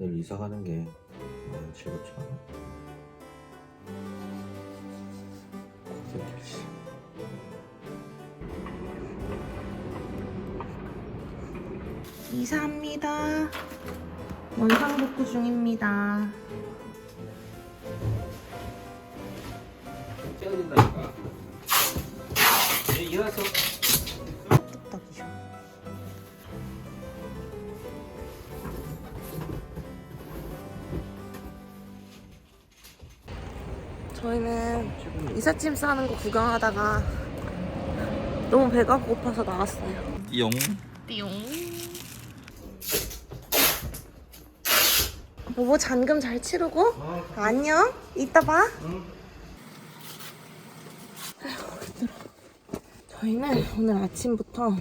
늘 이사 가는 게 즐겁지 않아? 이사합니다. 원상 복구 중입니다. 째어진다니까 네, 일어서 이삿짐 싸는 거 구경하다가 너무 배가 고파서 나왔어요. 용 띠용. 보보 잔금 잘 치르고 안녕. 이따 봐. 저희는 오늘 아침부터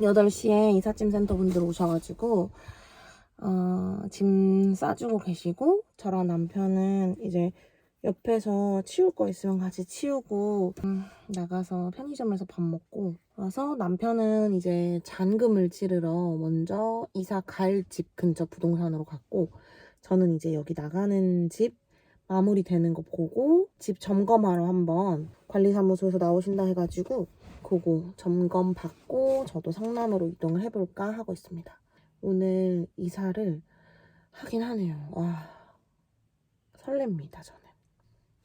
8시에 이삿짐 센터 분들 오셔가지고 어, 짐 싸주고 계시고 저랑 남편은 이제 옆에서 치울 거 있으면 같이 치우고 음, 나가서 편의점에서 밥 먹고 와서 남편은 이제 잔금을 치르러 먼저 이사 갈 집 근처 부동산으로 갔고 저는 이제 여기 나가는 집 마무리되는 거 보고 집 점검하러 한번 관리사무소에서 나오신다 해가지고 그거 점검 받고 저도 성남으로 이동을 해볼까 하고 있습니다. 오늘 이사를 하긴 하네요. 와 설렙니다 저는.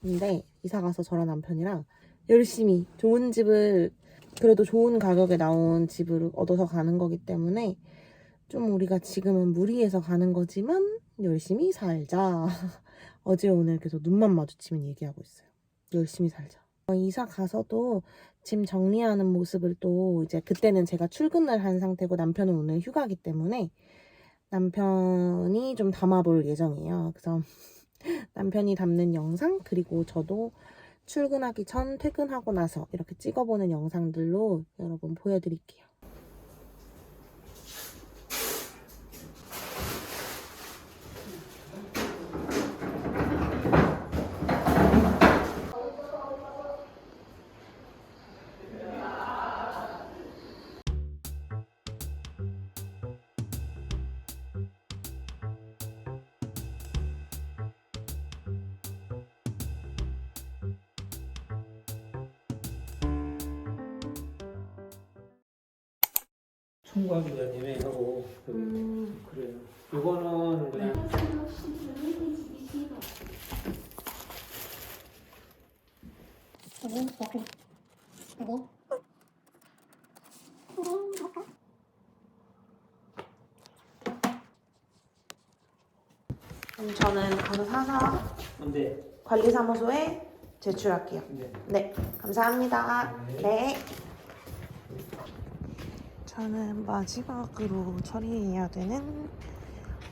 근데 이사 가서 저랑 남편이랑 열심히 좋은 집을 그래도 좋은 가격에 나온 집을 얻어서 가는 거기 때문에 좀 우리가 지금은 무리해서 가는 거지만 열심히 살자. 어제 오늘 계속 눈만 마주치면 얘기하고 있어요. 열심히 살자. 어, 이사 가서도 짐 정리하는 모습을 또 이제 그때는 제가 출근을 한 상태고 남편은 오늘 휴가기 때문에 남편이 좀 담아볼 예정이에요. 그래서 남편이 담는 영상 그리고 저도 출근하기 전 퇴근하고 나서 이렇게 찍어보는 영상들로 여러분 보여드릴게요. 청구하기도 애매하고 그래. 음, 그래요. 이거는 그냥 그럼 저는 사서 근데 관리사무소에 제출할게요. 근데 네, 감사합니다. 네. 저는 마지막으로 처리해야 되는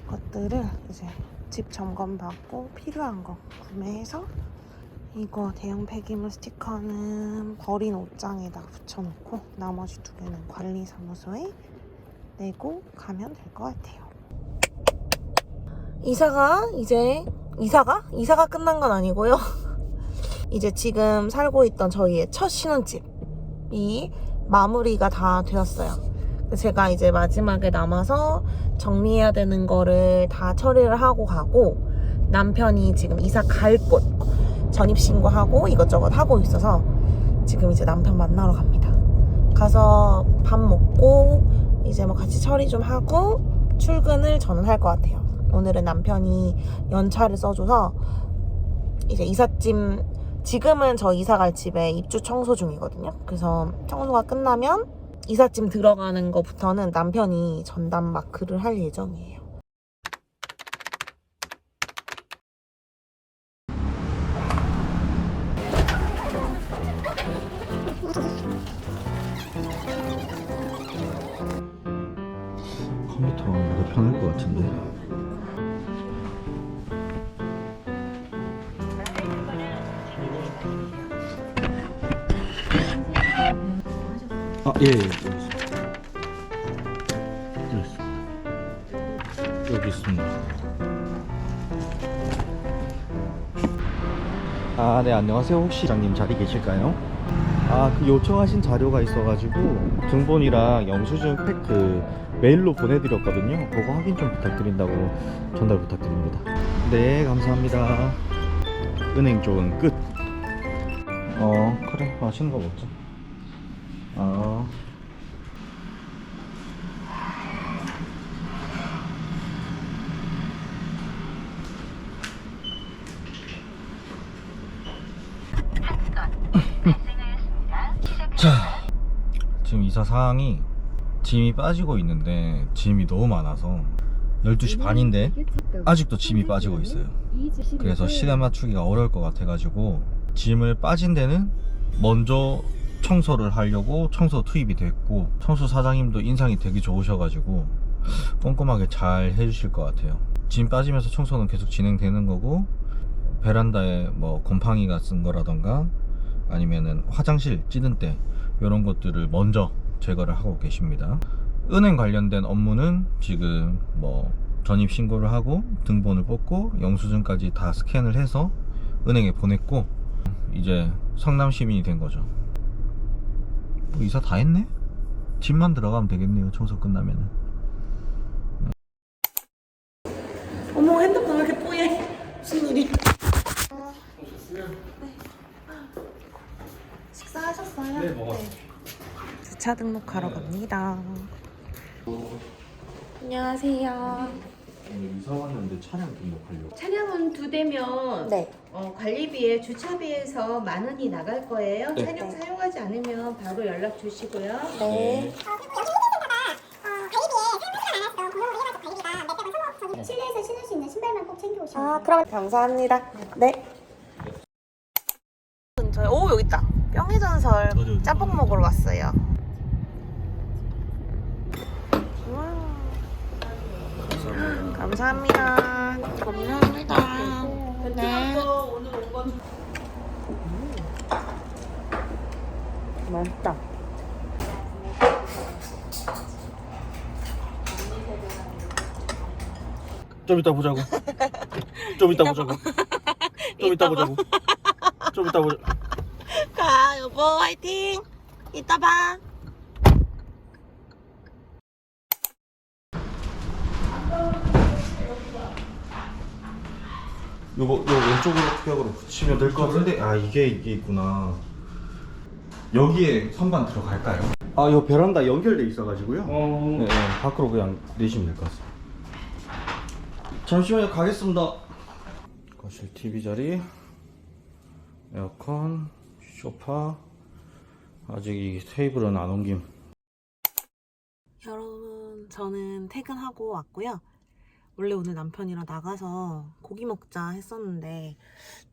것들을 이제 집 점검 받고 필요한 거 구매해서 이거 대형 폐기물 스티커는 버린 옷장에다 붙여놓고 나머지 두 개는 관리사무소에 내고 가면 될 것 같아요. 이사가 이제 이사가 이사가 끝난 건 아니고요. 이제 지금 살고 있던 저희의 첫 신혼집이 마무리가 다 되었어요. 제가 이제 마지막에 남아서 정리해야 되는 거를 다 처리를 하고 가고 남편이 지금 이사 갈 곳 전입신고하고 이것저것 하고 있어서 지금 이제 남편 만나러 갑니다. 가서 밥 먹고 이제 뭐 같이 처리 좀 하고 출근을 저는 할 것 같아요. 오늘은 남편이 연차를 써줘서 이제 이삿짐 지금은 저 이사 갈 집에 입주 청소 중이거든요. 그래서 청소가 끝나면 이삿짐 들어가는 거부터는 남편이 전담 마크를 할 예정이에요. 컴퓨터가 더 편할 것 같은데 아, 예, 예. 여기 있습니다. 아, 네, 안녕하세요. 혹시 장님 자리 계실까요? 아, 그 요청하신 자료가 있어가지고 등본이랑 영수증 팩그 메일로 보내드렸거든요. 그거 확인 좀 부탁드린다고 전달 부탁드립니다. 네, 감사합니다. 은행 쪽은 끝. 어, 그래. 맛있는 거 먹자. 어. 자, 지금 이사 사항이 짐이 빠지고 있는데 짐이 너무 많아서 12시 반인데 아직도 짐이 빠지고 있어요. 그래서 시간 맞추기가 어려울 것 같아가지고 짐을 빠진 데는 먼저 청소를 하려고 청소 투입이 됐고 청소 사장님도 인상이 되게 좋으셔가지고 꼼꼼하게 잘 해주실 것 같아요. 짐 빠지면서 청소는 계속 진행되는 거고 베란다에 뭐 곰팡이가 쓴 거라던가 아니면은 화장실 찌든 때 이런 것들을 먼저 제거를 하고 계십니다. 은행 관련된 업무는 지금 뭐 전입 신고를 하고 등본을 뽑고 영수증까지 다 스캔을 해서 은행에 보냈고 이제 성남 시민이 된 거죠. 뭐 이사 다 했네? 집만 들어가면 되겠네요. 청소 끝나면은. 어머 핸드폰 왜 이렇게 뽀얘? 무슨 일이? 식사하셨어요? 네, 먹었어요. 주차 등록하러 갑니다. 안녕하세요. 오늘 이사 왔는데 차량 등록하려고. 차량은 두 대면 네. 어, 관리비에 주차비에서 만 원이 나갈 거예요. 네. 차량 사용하지 않으면 바로 연락 주시고요. 네. 실내에서 신을 수 있는 신발만 꼭 챙겨오시면 아, 그럼 감사합니다. 네. 근처에 오 여기 있다. 여기 짬뽕 먹으러 왔어요. 우와. 감사합니다. 감사합니다. 네. 음. 맛있다. 좀 이따 보자고. 좀 이따 보자고. 좀 이따 보자고. 좀 이따 보자. 가 여보 화이팅. 이따 봐. 요거 요 왼쪽으로 벽으로 붙이면 될 것 같은데 아 이게 이게 있구나. 여기에 선반 들어갈까요? 아, 요 베란다 연결돼 있어가지고요. 어, 네, 네, 밖으로 그냥 내시면 될 것 같습니다. 잠시만요, 가겠습니다. 거실 TV 자리, 에어컨, 소파. 아직 이 테이블은 안 옮김. 여러분, 저는 퇴근하고 왔고요. 원래 오늘 남편이랑 나가서 고기 먹자 했었는데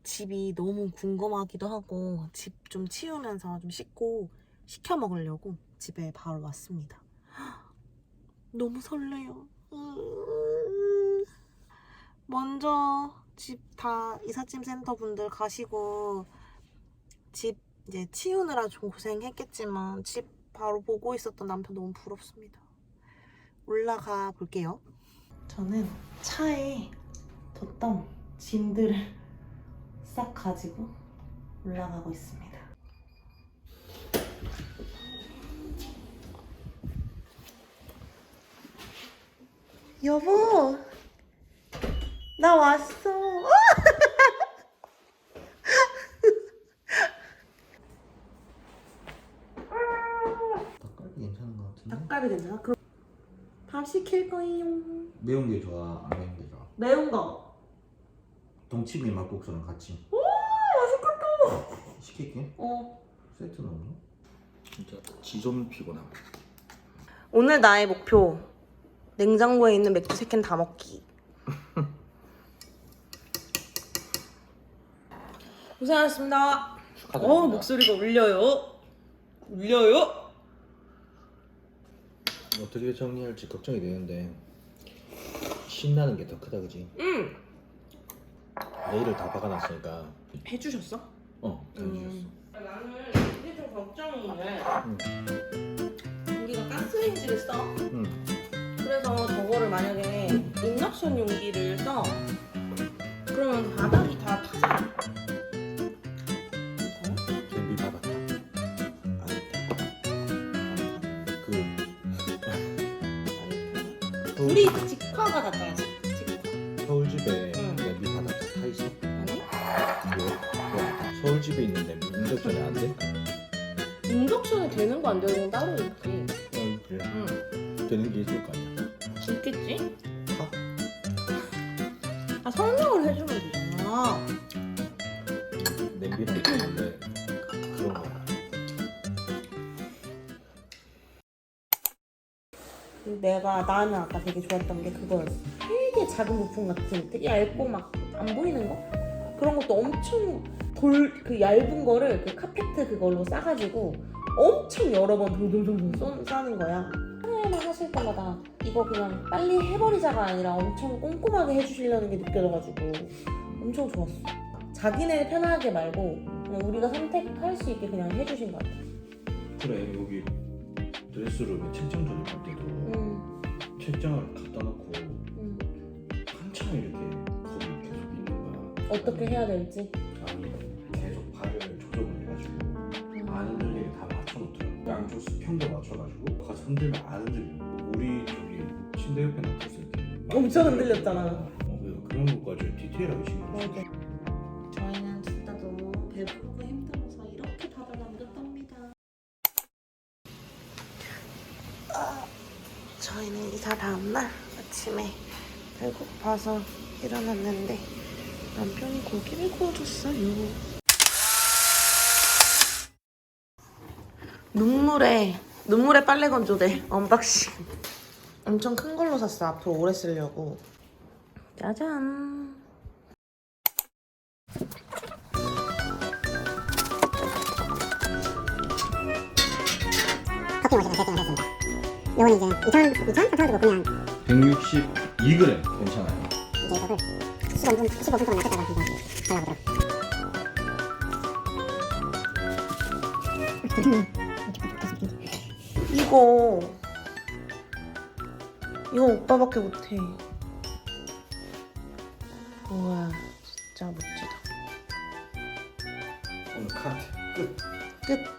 집이 너무 궁금하기도 하고 집 좀 치우면서 좀 씻고 시켜 먹으려고 집에 바로 왔습니다. 너무 설레요. 음. 먼저 집 다 이삿짐 센터 분들 가시고 집 이제 치우느라 좀 고생했겠지만 집 바로 보고 있었던 남편 너무 부럽습니다. 올라가 볼게요. 저는 차에 뒀던 짐들을 싹 가지고 올라가고 있습니다. 여보, 나 왔어. 닭갈비 괜찮은 것 같은데? 닭갈비 괜찮아? 그럼 밥 시킬 거예요. 매운 게 좋아, 안 매운 게 좋아? 매운 거. 동치미 막국수랑 같이. 오, 맛있겠다. 시킬게. 어. 세트는 없나? 진짜 지좀 피곤함. 오늘 나의 목표 냉장고에 있는 맥주 세 캔 다 먹기 고생하셨습니다 어 목소리가 울려요 울려요 어떻게 정리할지 걱정이 되는데 신나는 게 더 크다 그지? 응. 내일을 다 박아놨으니까. 해주셨어? 어 잘해주셨어. 나는 이게 좀 걱정인 게 응. 우리가 가스레인지를 써. 응. 그래서 저거를 만약에 인덕션 용기를 써. 그러면 바닥이 다 타잖아 그집 되는 게 있을 거 아니야 있겠지? 아 설명을 해주면 되잖아. 냄비랑 원래 그런 거야 내가 나는 아까 되게 좋았던 게 그거였어. 되게 작은 부품 같은 되게 얇고 막 안 보이는 거? 그런 것도 엄청 돌 그 얇은 거를 그 카페트 그걸로 싸가지고 엄청 여러 번 돌돌돌돌 쏘- 싸는 거야. 하나하나 하실 때마다 이거 그냥 빨리 해버리자가 아니라 엄청 꼼꼼하게 해주시려는 게 느껴져가지고 엄청 좋았어. 자기네 편하게 말고 그냥 우리가 선택할 수 있게 그냥 해주신 것 같아. 그래 여기 드레스룸에 책장 조립할 때도 음, 책장을 갖다 놓고 음. 한참 이렇게 거기 계속 있는 거야 어떻게 해야 될지. 아니 계속 발을 조정을 해가지고 안 흔들리게 다 맞춰놓더라고 양쪽 수평도 맞춰가지고 흔들면 안 흔들리고 우리 저기 침대 옆에 놔뒀을 때 엄청 흔들렸잖아. 어, 그래서 그런 것까지 디테일하게 신경 써 맞아. 저희는 진짜 너무 배부르고 힘들어서 이렇게 밥을 남겼답니다. 아, 저희는 이사 다음날 아침에 배고파서 일어났는데 남편이 고기를 구워줬어요. 눈물에 눈물에 빨래 건조대 언박싱. 엄청 큰 걸로 샀어. 앞으로 오래 쓰려고. 짜잔. 커피 세팅을 했습니다. 요거는 이제 2,000, 2,000? 3,000 주고 구매한 162g 괜찮아요 이제 이거를 15분, 15분 동안 놔뒀다가 이제 발라보도록. 이거 이거 오빠밖에 못해. 우와 진짜 멋지다. 오늘 카트 끝 끝.